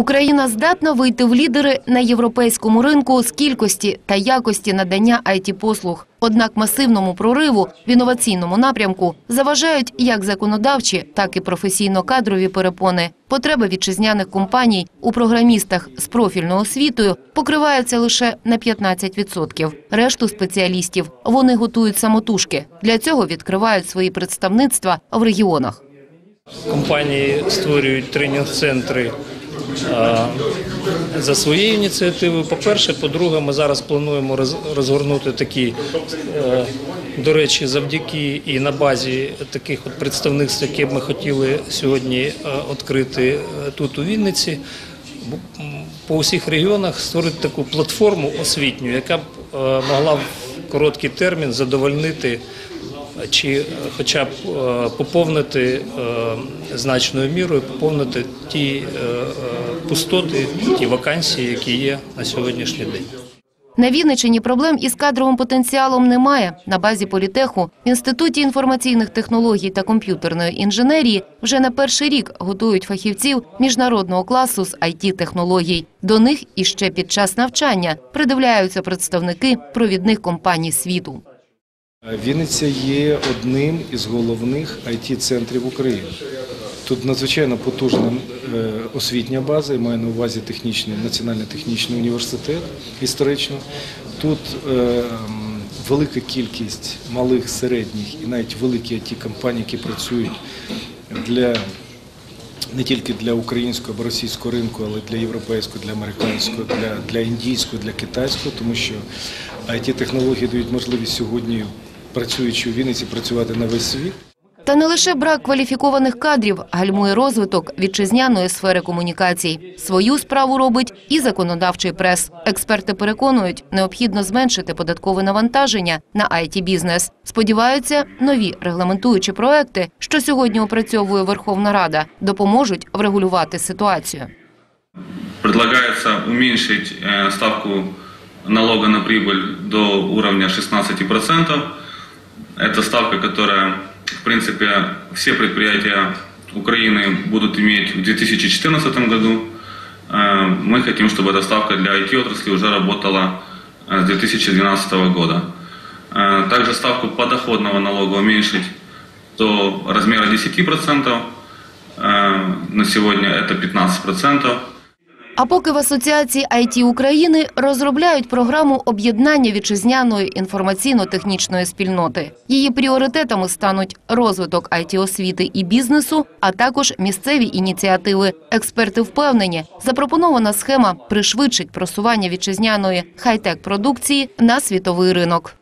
Україна здатна вийти в лідери на європейському ринку з кількості та якості надання it послуг Однак масивному прориву в інноваційному напрямку заважають як законодавчі, так і професійно-кадрові перепони. Потреби вітчизняних компаній у програмістах з профільною освітою покриваються лише на 15%. Решту спеціалістів вони готують самотужки. Для цього відкривають свої представництва в регіонах. Компанії створюють тренінг-центри за своєю ініціативою. По-перше, по-друге, ми зараз плануємо роз- розгорнути такі, е, до речі, завдяки і на базі таких от представництв, які ми хотіли сьогодні е, відкрити е, тут у Вінниці. По усіх регіонах створити таку платформу освітню, яка б е, могла в короткий термін задовольнити чи е, хоча б е, поповнити е, значною мірою, поповнити ті пустоти, ті вакансії, які є на сьогоднішній день. На Вінниччині проблем із кадровим потенціалом немає. На базі політеху в інституті інформаційних технологій та комп'ютерної інженерії вже на перший рік готують фахівців міжнародного класу з it технологій. До них іще під час навчання придивляються представники провідних компаній світу. Вінниця є одним із головних it центрів України. Тут надзвичайно потужна е, освітня база, я маю на увазі технічний, Національний технічний університет історично. Тут е, велика кількість малих, середніх і навіть великі it компаній, які працюють для не тільки для українського або російського ринку, але для європейського, для американського, для, для індійського, для китайського, тому що it технології дають можливість сьогодні, працюючи у Вінниці, працювати на весь світ. Та не лише брак кваліфікованих кадрів гальмує розвиток вітчизняної сфери комунікацій. Свою справу робить і законодавчий прес. Експерти переконують, необхідно зменшити податкове навантаження на it бізнес Сподіваються, нові регламентуючі проекти, що сьогодні опрацьовує Верховна Рада, допоможуть врегулювати ситуацію. Предлагается уменьшить э, ставку налога на прибыль до уровня 16%. Это ставка, которая, в принципе, все предприятия Украины будут иметь в 2014 году. Э, Мы хотим, чтобы эта ставка для IT-отрасли уже работала э, с 2012 года. Э, Также ставку подоходного налога уменьшить до размера 10%. Э, На сегодня это 15%. А поки в Асоціації IT України розробляють програму об'єднання вітчизняної інформаційно-технічної спільноти. Її пріоритетами стануть розвиток it освіти і бізнесу, а також місцеві ініціативи. Експерти впевнені, запропонована схема пришвидшить просування вітчизняної хай-тек продукції на світовий ринок.